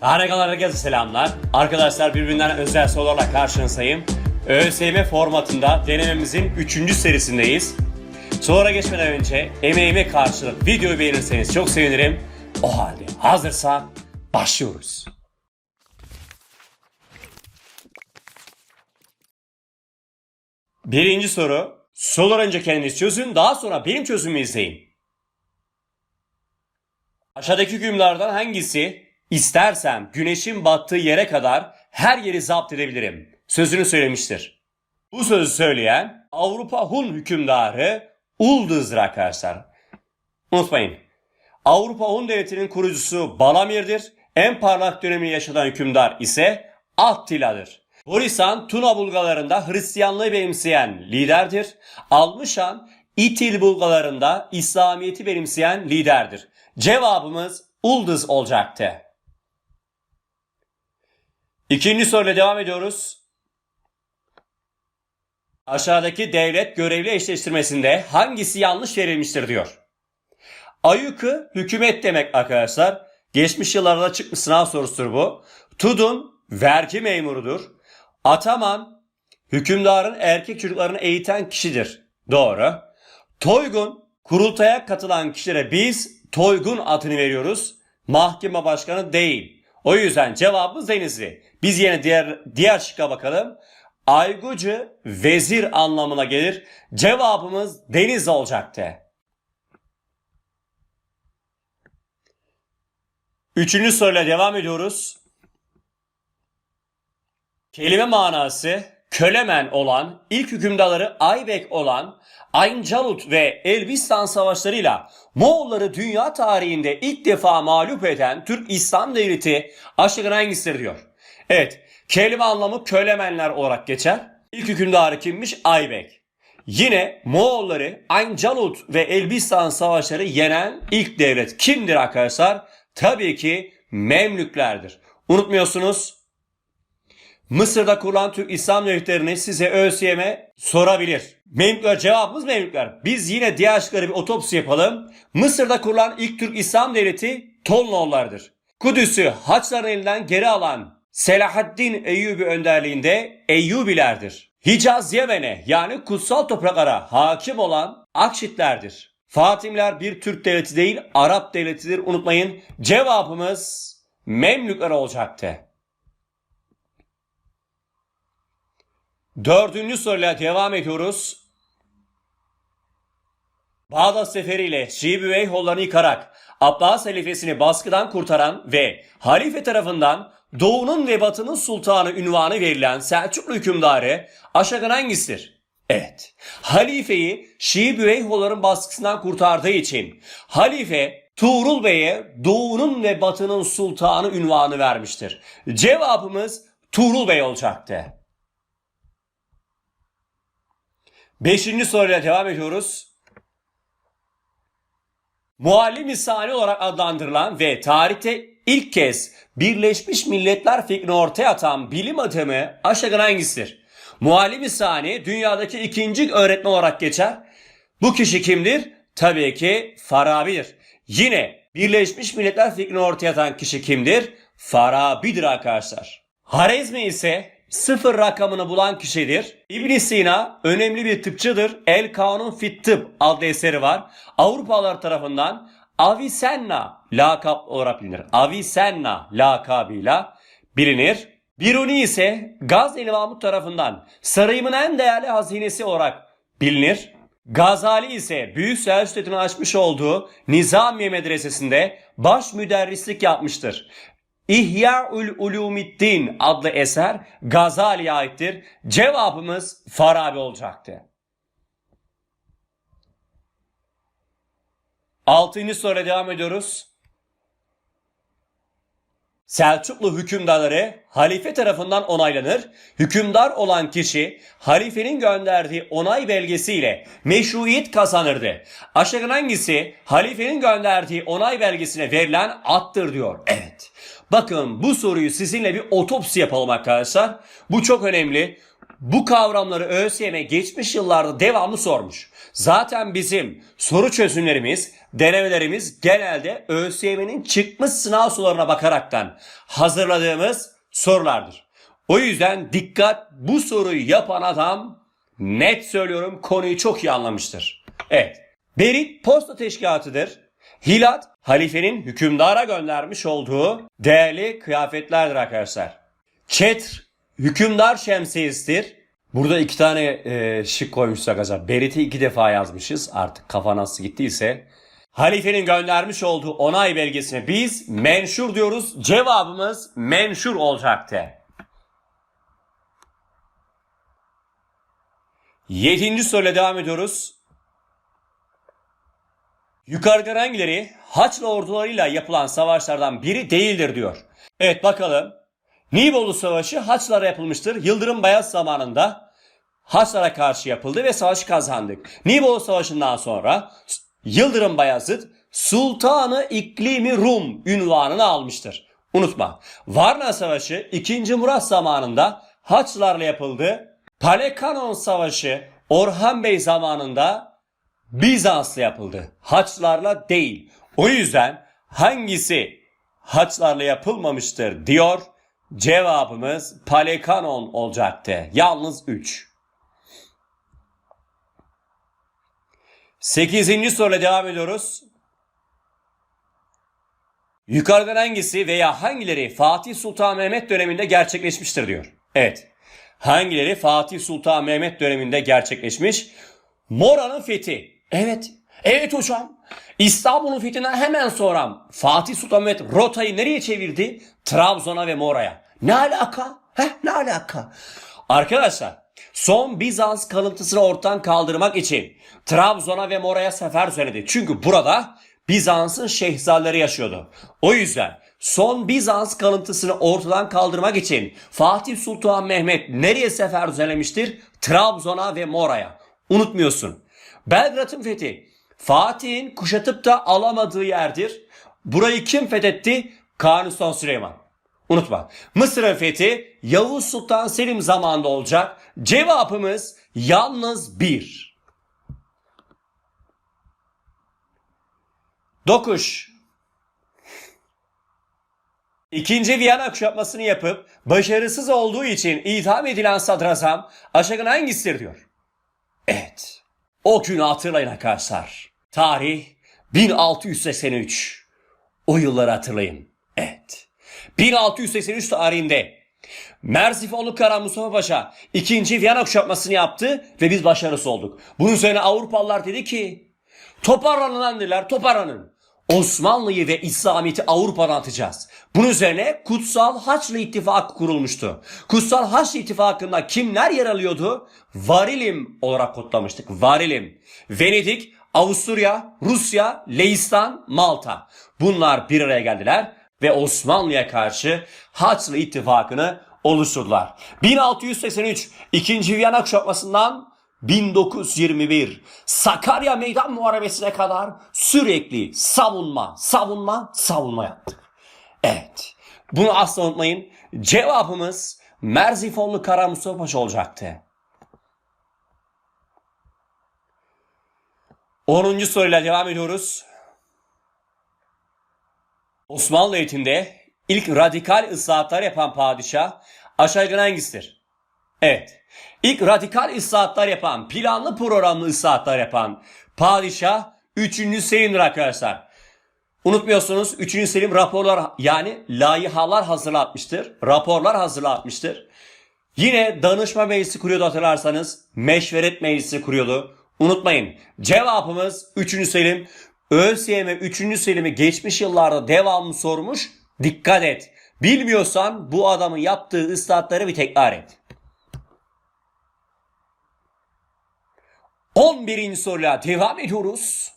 Harikalar herkese selamlar. Arkadaşlar birbirinden özel sorularla karşınızdayım. ÖSYM formatında denememizin 3. serisindeyiz. Sorulara geçmeden önce emeğime karşılık videoyu beğenirseniz çok sevinirim. O halde hazırsak başlıyoruz. Birinci soru. Sorular önce kendiniz çözün daha sonra benim çözümümü izleyin. Aşağıdaki hükümlerden hangisi istersem güneşin battığı yere kadar her yeri zapt edebilirim sözünü söylemiştir. Bu sözü söyleyen Avrupa Hun hükümdarı Uldız'dır arkadaşlar. Unutmayın. Avrupa Hun Devleti'nin kurucusu Balamir'dir. En parlak dönemini yaşayan hükümdar ise Attila'dır. Borisan Tuna Bulgalarında Hristiyanlığı benimseyen liderdir. Almışan İtil Bulgalarında İslamiyet'i benimseyen liderdir. Cevabımız Uldız olacaktı. İkinci soruyla devam ediyoruz. Aşağıdaki devlet görevli eşleştirmesinde hangisi yanlış verilmiştir diyor. Ayukı hükümet demek arkadaşlar. Geçmiş yıllarda çıkmış sınav sorusudur bu. Tudun vergi memurudur. Ataman hükümdarın erkek çocuklarını eğiten kişidir. Doğru. Toygun kurultaya katılan kişilere biz Toygun adını veriyoruz. Mahkeme başkanı değil. O yüzden cevabımız Denizli. Biz yine diğer diğer şıkka bakalım. Aygucu vezir anlamına gelir. Cevabımız Denizli olacaktı. Üçüncü soruyla devam ediyoruz. Kelime manası kölemen olan, ilk hükümdarları Aybek olan Ayncalut ve Elbistan savaşlarıyla Moğolları dünya tarihinde ilk defa mağlup eden Türk İslam Devleti aşağıdan hangisidir diyor. Evet, kelime anlamı kölemenler olarak geçer. İlk hükümdarı kimmiş? Aybek. Yine Moğolları Ayncalut ve Elbistan savaşları yenen ilk devlet kimdir arkadaşlar? Tabii ki Memlüklerdir. Unutmuyorsunuz Mısır'da kurulan Türk İslam devletlerini size ÖSYM sorabilir. Memlükler cevabımız Memlükler. Biz yine diğer şıkları bir otopsi yapalım. Mısır'da kurulan ilk Türk İslam devleti Tolnoğullarıdır. Kudüs'ü Haçların elinden geri alan Selahaddin Eyyubi önderliğinde Eyyubilerdir. Hicaz Yemen'e yani kutsal topraklara hakim olan Akşitlerdir. Fatimler bir Türk devleti değil Arap devletidir unutmayın. Cevabımız Memlükler olacaktı. Dördüncü soruyla devam ediyoruz. Bağdat seferiyle Şii Büveyhollarını yıkarak Abbas halifesini baskıdan kurtaran ve halife tarafından Doğu'nun ve Batı'nın sultanı ünvanı verilen Selçuklu hükümdarı aşağıdan hangisidir? Evet. Halifeyi Şii Büveyholların baskısından kurtardığı için halife Tuğrul Bey'e Doğu'nun ve Batı'nın sultanı ünvanı vermiştir. Cevabımız Tuğrul Bey olacaktı. Beşinci soruyla devam ediyoruz. Muallim Sani olarak adlandırılan ve tarihte ilk kez Birleşmiş Milletler fikrini ortaya atan bilim adamı aşağıdan hangisidir? Muallim Sani dünyadaki ikinci öğretmen olarak geçer. Bu kişi kimdir? Tabii ki Farabi'dir. Yine Birleşmiş Milletler fikrini ortaya atan kişi kimdir? Farabi'dir arkadaşlar. Harezmi ise sıfır rakamını bulan kişidir. ibn Sina önemli bir tıpçıdır. El Kanun Fit Tıp adlı eseri var. Avrupalılar tarafından Avicenna lakap olarak bilinir. Avicenna lakabıyla bilinir. Biruni ise Gazneli Mahmut tarafından sarayımın en değerli hazinesi olarak bilinir. Gazali ise Büyük Selçuk Devleti'nin açmış olduğu Nizamiye Medresesi'nde baş müderrislik yapmıştır. İhya'ül Ulumiddin adlı eser Gazali'ye aittir. Cevabımız Farabi olacaktı. Altıncı soruya devam ediyoruz. Selçuklu hükümdarları halife tarafından onaylanır. Hükümdar olan kişi halifenin gönderdiği onay belgesiyle meşruiyet kazanırdı. Aşağıdan hangisi halifenin gönderdiği onay belgesine verilen attır diyor. Evet. Bakın bu soruyu sizinle bir otopsi yapalım arkadaşlar. Bu çok önemli. bu kavramları ÖSYM geçmiş yıllarda devamlı sormuş. Zaten bizim soru çözümlerimiz, denemelerimiz genelde ÖSYM'nin çıkmış sınav sorularına bakaraktan hazırladığımız sorulardır. O yüzden dikkat bu soruyu yapan adam net söylüyorum konuyu çok iyi anlamıştır. Evet. Berit posta teşkilatıdır. Hilat halifenin hükümdara göndermiş olduğu değerli kıyafetlerdir arkadaşlar. Çetr hükümdar şemsiyesidir. Burada iki tane e, şık koymuşuz arkadaşlar. Berit'i iki defa yazmışız. Artık kafa nasıl gittiyse. Halifenin göndermiş olduğu onay belgesine biz menşur diyoruz. Cevabımız menşur olacaktı. Yedinci soruyla devam ediyoruz. Yukarıda hangileri Haçlı ordularıyla yapılan savaşlardan biri değildir diyor. Evet bakalım. Nibolu Savaşı Haçlara yapılmıştır. Yıldırım Bayaz zamanında Haçlara karşı yapıldı ve savaşı kazandık. Nibolu Savaşı'ndan sonra Yıldırım Bayezid Sultanı İklimi Rum ünvanını almıştır. Unutma. Varna Savaşı 2. Murat zamanında Haçlılarla yapıldı. Palekanon Savaşı Orhan Bey zamanında Bizans'la yapıldı. Haçlarla değil. O yüzden hangisi haçlarla yapılmamıştır diyor. Cevabımız Palekanon olacaktı. Yalnız 3. Sekizinci soruyla devam ediyoruz. Yukarıdan hangisi veya hangileri Fatih Sultan Mehmet döneminde gerçekleşmiştir diyor. Evet. Hangileri Fatih Sultan Mehmet döneminde gerçekleşmiş? Mora'nın fethi. Evet. Evet hocam. İstanbul'un fethinden hemen sonra Fatih Sultan Mehmet rotayı nereye çevirdi? Trabzon'a ve Mora'ya. Ne alaka? Heh, ne alaka? Arkadaşlar son Bizans kalıntısını ortadan kaldırmak için Trabzon'a ve Mora'ya sefer söyledi. Çünkü burada Bizans'ın şehzadeleri yaşıyordu. O yüzden son Bizans kalıntısını ortadan kaldırmak için Fatih Sultan Mehmet nereye sefer düzenlemiştir? Trabzon'a ve Mora'ya. Unutmuyorsun. Belgrad'ın fethi Fatih'in kuşatıp da alamadığı yerdir. Burayı kim fethetti? Kanuni Sultan Süleyman. Unutma. Mısır'ın fethi Yavuz Sultan Selim zamanında olacak. Cevabımız yalnız bir. Dokuş. İkinci Viyana kuşatmasını yapıp başarısız olduğu için itham edilen sadrazam aşağıdan hangisidir diyor. Evet. O günü hatırlayın arkadaşlar. Tarih 1683. O yılları hatırlayın. Evet. 1683 tarihinde Merzifonlu Kara Mustafa Paşa 2. Viyana kuşatmasını yaptı ve biz başarısız olduk. Bunun üzerine Avrupalılar dedi ki toparlanın lan dediler toparlanın. Osmanlı'yı ve İslamiyet'i Avrupa'dan atacağız. Bunun üzerine Kutsal Haçlı İttifakı kurulmuştu. Kutsal Haçlı İttifakı'nda kimler yer alıyordu? Varilim olarak kodlamıştık. Varilim. Venedik, Avusturya, Rusya, Leistan, Malta. Bunlar bir araya geldiler ve Osmanlı'ya karşı Haçlı İttifakı'nı oluşturdular. 1683 2. Viyana kuşatmasından 1921 Sakarya Meydan Muharebesi'ne kadar sürekli savunma, savunma, savunma yaptık. Evet. Bunu asla unutmayın. Cevabımız Merzifonlu Kara Mustafa Paşa olacaktı. 10. soruyla devam ediyoruz. Osmanlı eğitimde ilk radikal ıslahatlar yapan padişah aşağıdan hangisidir? Evet. İlk radikal ıslahatlar yapan, planlı programlı ıslahatlar yapan padişah 3. Selim'dir arkadaşlar. Unutmuyorsunuz 3. Selim raporlar yani layihalar hazırlatmıştır. Raporlar hazırlatmıştır. Yine danışma meclisi kuruyordu hatırlarsanız. Meşveret meclisi kuruyordu. Unutmayın cevabımız 3. Selim. ÖSYM 3. Selim'i geçmiş yıllarda devamlı sormuş. Dikkat et. Bilmiyorsan bu adamın yaptığı ıslahatları bir tekrar et. 11. soruyla devam ediyoruz.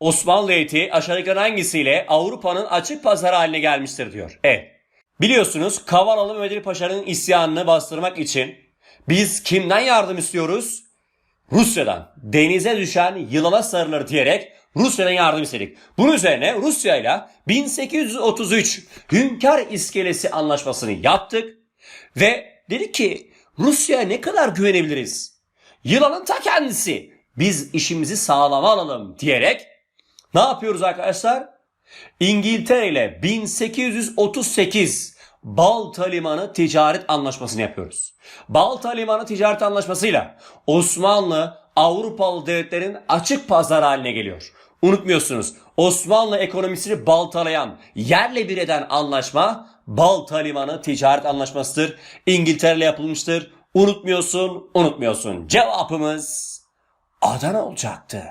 Osmanlı heyeti aşağıdakilerden hangisiyle Avrupa'nın açık pazarı haline gelmiştir diyor. Evet. Biliyorsunuz Kavalalı Mehmet Paşa'nın isyanını bastırmak için biz kimden yardım istiyoruz? Rusya'dan. Denize düşen yılana sarılır diyerek Rusya'dan yardım istedik. Bunun üzerine Rusya ile 1833 Hünkar İskelesi Anlaşması'nı yaptık. Ve dedi ki Rusya'ya ne kadar güvenebiliriz? Yılanın ta kendisi. Biz işimizi sağlama alalım diyerek ne yapıyoruz arkadaşlar? İngiltere ile 1838 Balta Limanı Ticaret Anlaşması'nı yapıyoruz. Balta Limanı Ticaret Anlaşması'yla Osmanlı Avrupalı devletlerin açık pazar haline geliyor. Unutmuyorsunuz Osmanlı ekonomisini baltalayan, yerle bir eden anlaşma Balta Limanı Ticaret Anlaşması'dır. İngiltere ile yapılmıştır. Unutmuyorsun, unutmuyorsun. Cevabımız Adana olacaktı.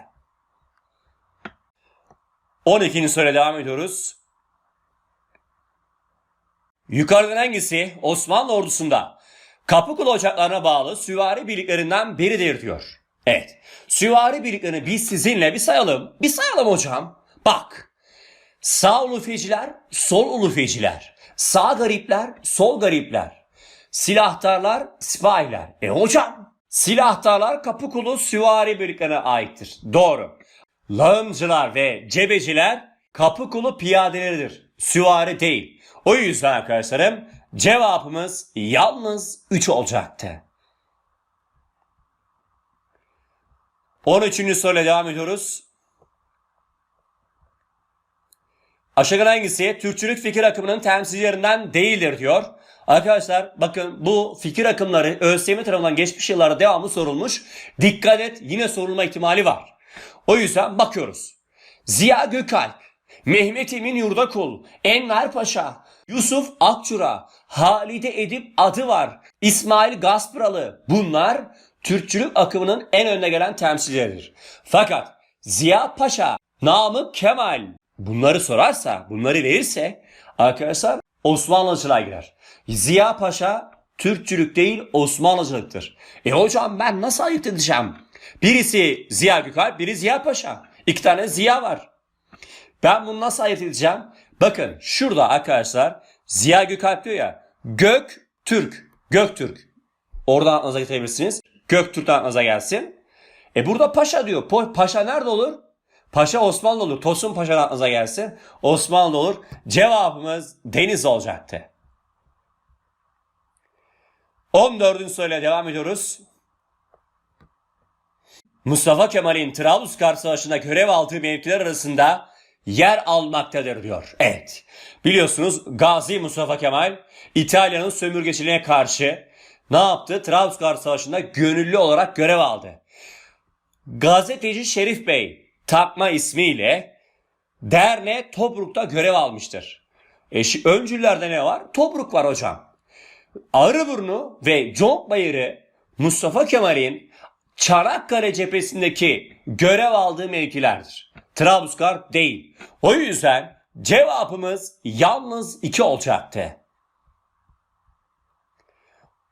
12. soruya devam ediyoruz. Yukarıdan hangisi Osmanlı ordusunda Kapıkulu ocaklarına bağlı süvari birliklerinden biridir diyor. Evet. Süvari birliklerini biz sizinle bir sayalım. Bir sayalım hocam. Bak. Sağ ulufeciler, sol ulufeciler. Sağ garipler, sol garipler. Silahtarlar, sipahiler. E hocam. Silahtarlar Kapıkulu süvari birliklerine aittir. Doğru. Lağımcılar ve cebeciler Kapıkulu piyadeleridir. Süvari değil. O yüzden arkadaşlarım cevabımız yalnız 3 olacaktı. 13. soruyla devam ediyoruz. Aşağıdan hangisi Türkçülük fikir akımının temsilcilerinden değildir diyor. Arkadaşlar bakın bu fikir akımları ÖSYM tarafından geçmiş yıllarda devamlı sorulmuş. Dikkat et yine sorulma ihtimali var. O yüzden bakıyoruz. Ziya Gökalp, Mehmet Emin Yurdakul, Enver Paşa, Yusuf Akçura, Halide Edip adı var. İsmail Gaspıralı bunlar Türkçülük akımının en önde gelen temsilcileridir. Fakat Ziya Paşa, Namık Kemal bunları sorarsa, bunları verirse arkadaşlar Osmanlıcılığa girer. Ziya Paşa Türkçülük değil Osmanlıcılıktır. E hocam ben nasıl ayırt edeceğim? Birisi Ziya Gökalp, biri Ziya Paşa. İki tane Ziya var. Ben bunu nasıl ayırt edeceğim? Bakın şurada arkadaşlar Ziya Gökalp diyor ya Gök Türk. Göktürk. Oradan aklınıza getirebilirsiniz. Göktürk'ten aklınıza gelsin. E burada Paşa diyor. Paşa nerede olur? Paşa Osmanlı olur. Tosun Paşa'dan aklınıza gelsin. Osmanlı olur. Cevabımız Deniz olacaktı. 14. soruyla devam ediyoruz. Mustafa Kemal'in Trablusgarp Savaşı'nda görev aldığı mevkiler arasında yer almaktadır diyor. Evet. Biliyorsunuz Gazi Mustafa Kemal İtalya'nın sömürgeciliğine karşı ne yaptı? Trablusgarp Savaşı'nda gönüllü olarak görev aldı. Gazeteci Şerif Bey takma ismiyle Derne Tobruk'ta görev almıştır. E, öncüllerde ne var? Tobruk var hocam. Arıburnu ve Conkbayır'ı Mustafa Kemal'in Çanakkale cephesindeki görev aldığı mevkilerdir. Trablusgarp değil. O yüzden cevabımız yalnız 2 olacaktı.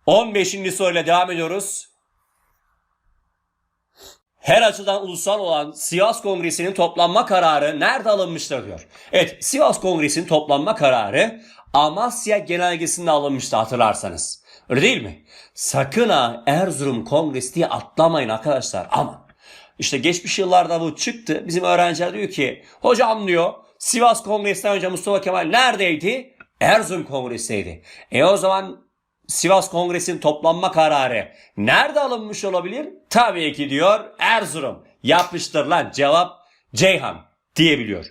15. soruyla devam ediyoruz. Her açıdan ulusal olan Sivas Kongresi'nin toplanma kararı nerede alınmıştır diyor. Evet Sivas Kongresi'nin toplanma kararı Amasya Genelgesi'nde alınmıştı hatırlarsanız. Öyle değil mi? Sakın ha Erzurum Kongresi diye atlamayın arkadaşlar ama işte geçmiş yıllarda bu çıktı. Bizim öğrenciler diyor ki hocam diyor Sivas Kongresi'nden önce Mustafa Kemal neredeydi? Erzurum Kongresi'ydi. E o zaman Sivas Kongresi'nin toplanma kararı nerede alınmış olabilir? Tabii ki diyor Erzurum. Yapmıştır lan cevap Ceyhan diyebiliyor.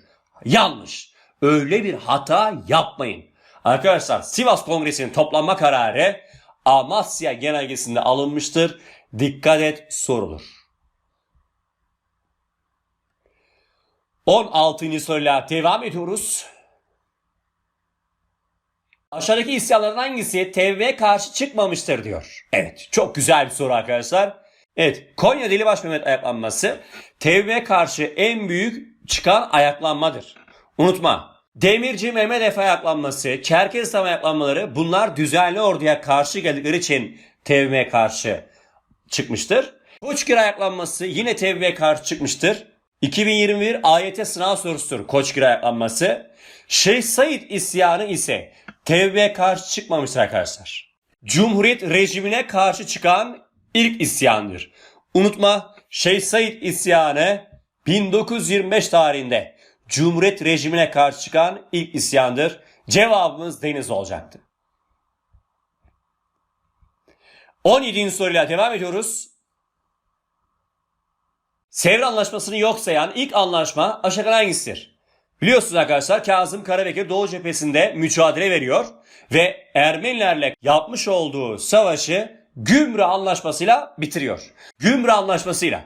Yanlış. Öyle bir hata yapmayın. Arkadaşlar Sivas Kongresi'nin toplanma kararı Amasya Genelgesi'nde alınmıştır. Dikkat et sorulur. 16. soruyla devam ediyoruz. Aşağıdaki isyanların hangisi TV'ye karşı çıkmamıştır diyor. Evet çok güzel bir soru arkadaşlar. Evet Konya Delibaş Mehmet ayaklanması TV'ye karşı en büyük çıkan ayaklanmadır. Unutma Demirci Mehmet Efe ayaklanması, Çerkezistan ayaklanmaları bunlar düzenli orduya karşı geldikleri için TV'ye karşı çıkmıştır. Koçgir ayaklanması yine TV'ye karşı çıkmıştır. 2021 AYT sınav sorusudur Koçgir ayaklanması. Şeyh Said isyanı ise TV'ye karşı çıkmamıştır arkadaşlar. Cumhuriyet rejimine karşı çıkan ilk isyandır. Unutma Şeyh Said isyanı 1925 tarihinde Cumhuriyet rejimine karşı çıkan ilk isyandır. Cevabımız Deniz olacaktı. 17. soruyla devam ediyoruz. Sevr Anlaşması'nı yok sayan ilk anlaşma aşağıdan hangisidir? Biliyorsunuz arkadaşlar Kazım Karabekir Doğu cephesinde mücadele veriyor ve Ermenilerle yapmış olduğu savaşı Gümrü Anlaşması'yla bitiriyor. Gümrü Anlaşması'yla.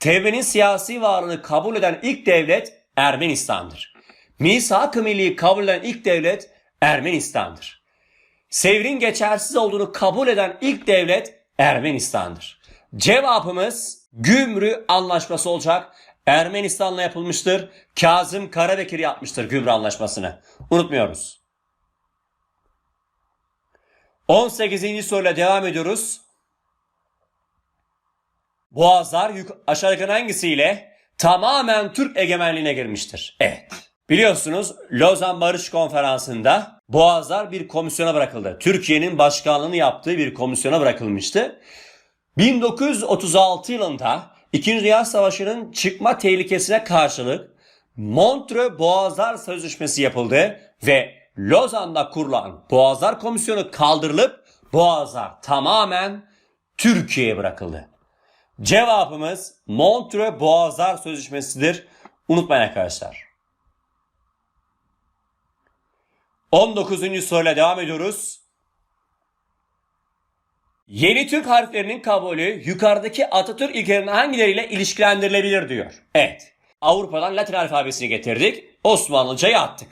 Tevbe'nin siyasi varlığını kabul eden ilk devlet Ermenistan'dır. Misak-ı Milli'yi kabul eden ilk devlet Ermenistan'dır. Sevr'in geçersiz olduğunu kabul eden ilk devlet Ermenistan'dır. Cevabımız Gümrü Anlaşması olacak. Ermenistan'la yapılmıştır. Kazım Karabekir yapmıştır Gümrü Anlaşması'nı. Unutmuyoruz. 18. soruyla devam ediyoruz. Boğazlar yuk- aşağıdaki hangisiyle tamamen Türk egemenliğine girmiştir? Evet. Biliyorsunuz Lozan Barış Konferansı'nda Boğazlar bir komisyona bırakıldı. Türkiye'nin başkanlığını yaptığı bir komisyona bırakılmıştı. 1936 yılında İkinci Dünya Savaşı'nın çıkma tehlikesine karşılık Montreux Boğazlar Sözleşmesi yapıldı ve Lozan'da kurulan Boğazlar Komisyonu kaldırılıp Boğazlar tamamen Türkiye'ye bırakıldı. Cevabımız Montreux Boğazlar Sözleşmesi'dir. Unutmayın arkadaşlar. 19. soruyla devam ediyoruz. Yeni Türk harflerinin kabulü yukarıdaki Atatürk ilkelerinden hangileriyle ilişkilendirilebilir diyor. Evet. Avrupa'dan Latin alfabesini getirdik. Osmanlıcayı attık.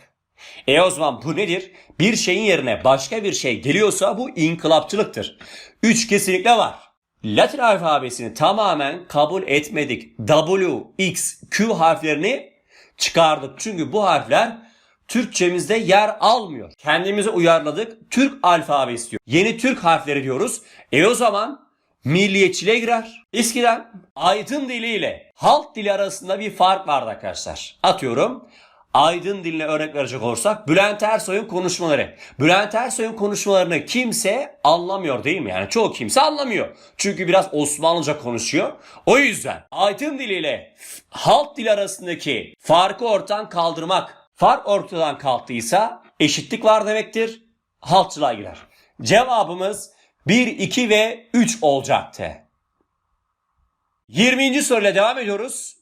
E o zaman bu nedir? Bir şeyin yerine başka bir şey geliyorsa bu inkılapçılıktır. Üç kesinlikle var. Latin alfabesini tamamen kabul etmedik. W, X, Q harflerini çıkardık. Çünkü bu harfler Türkçemizde yer almıyor. Kendimize uyarladık. Türk alfabesi diyor. Yeni Türk harfleri diyoruz. E o zaman milliyetçiliğe girer. Eskiden aydın dili ile halk dili arasında bir fark vardı arkadaşlar. Atıyorum aydın diline örnek verecek olursak Bülent Ersoy'un konuşmaları. Bülent Ersoy'un konuşmalarını kimse anlamıyor değil mi? Yani çoğu kimse anlamıyor. Çünkü biraz Osmanlıca konuşuyor. O yüzden aydın diliyle halk dili arasındaki farkı ortadan kaldırmak. Fark ortadan kalktıysa eşitlik var demektir. Halkçılığa girer. Cevabımız 1, 2 ve 3 olacaktı. 20. soruyla devam ediyoruz.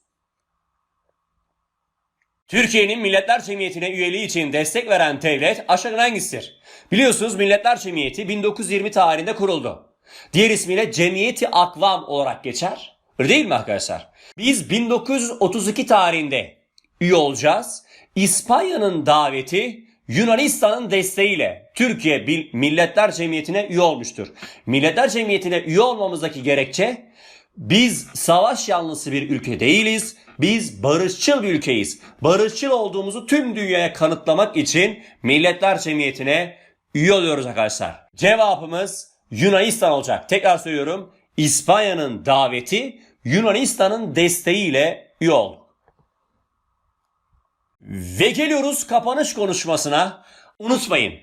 Türkiye'nin Milletler Cemiyeti'ne üyeliği için destek veren devlet aşağıdan hangisidir? Biliyorsunuz Milletler Cemiyeti 1920 tarihinde kuruldu. Diğer ismiyle Cemiyeti Akvam olarak geçer. Öyle değil mi arkadaşlar? Biz 1932 tarihinde üye olacağız. İspanya'nın daveti Yunanistan'ın desteğiyle Türkiye Milletler Cemiyeti'ne üye olmuştur. Milletler Cemiyeti'ne üye olmamızdaki gerekçe biz savaş yanlısı bir ülke değiliz. Biz barışçıl bir ülkeyiz. Barışçıl olduğumuzu tüm dünyaya kanıtlamak için Milletler Cemiyeti'ne üye oluyoruz arkadaşlar. Cevabımız Yunanistan olacak. Tekrar söylüyorum. İspanya'nın daveti Yunanistan'ın desteğiyle üye olduk. Ve geliyoruz kapanış konuşmasına. Unutmayın.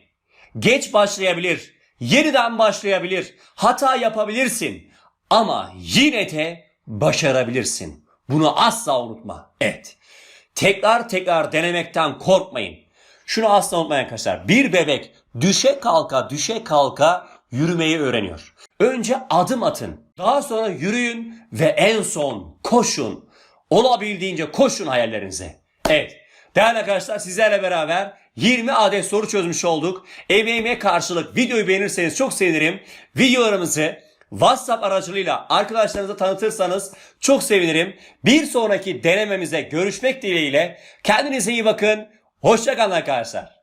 Geç başlayabilir, yeniden başlayabilir, hata yapabilirsin ama yine de başarabilirsin. Bunu asla unutma. Evet. Tekrar tekrar denemekten korkmayın. Şunu asla unutmayın arkadaşlar. Bir bebek düşe kalka düşe kalka yürümeyi öğreniyor. Önce adım atın. Daha sonra yürüyün ve en son koşun. Olabildiğince koşun hayallerinize. Evet. Değerli arkadaşlar sizlerle beraber 20 adet soru çözmüş olduk. Emeğime karşılık videoyu beğenirseniz çok sevinirim. Videolarımızı WhatsApp aracılığıyla arkadaşlarınıza tanıtırsanız çok sevinirim. Bir sonraki denememize görüşmek dileğiyle kendinize iyi bakın. Hoşçakalın arkadaşlar.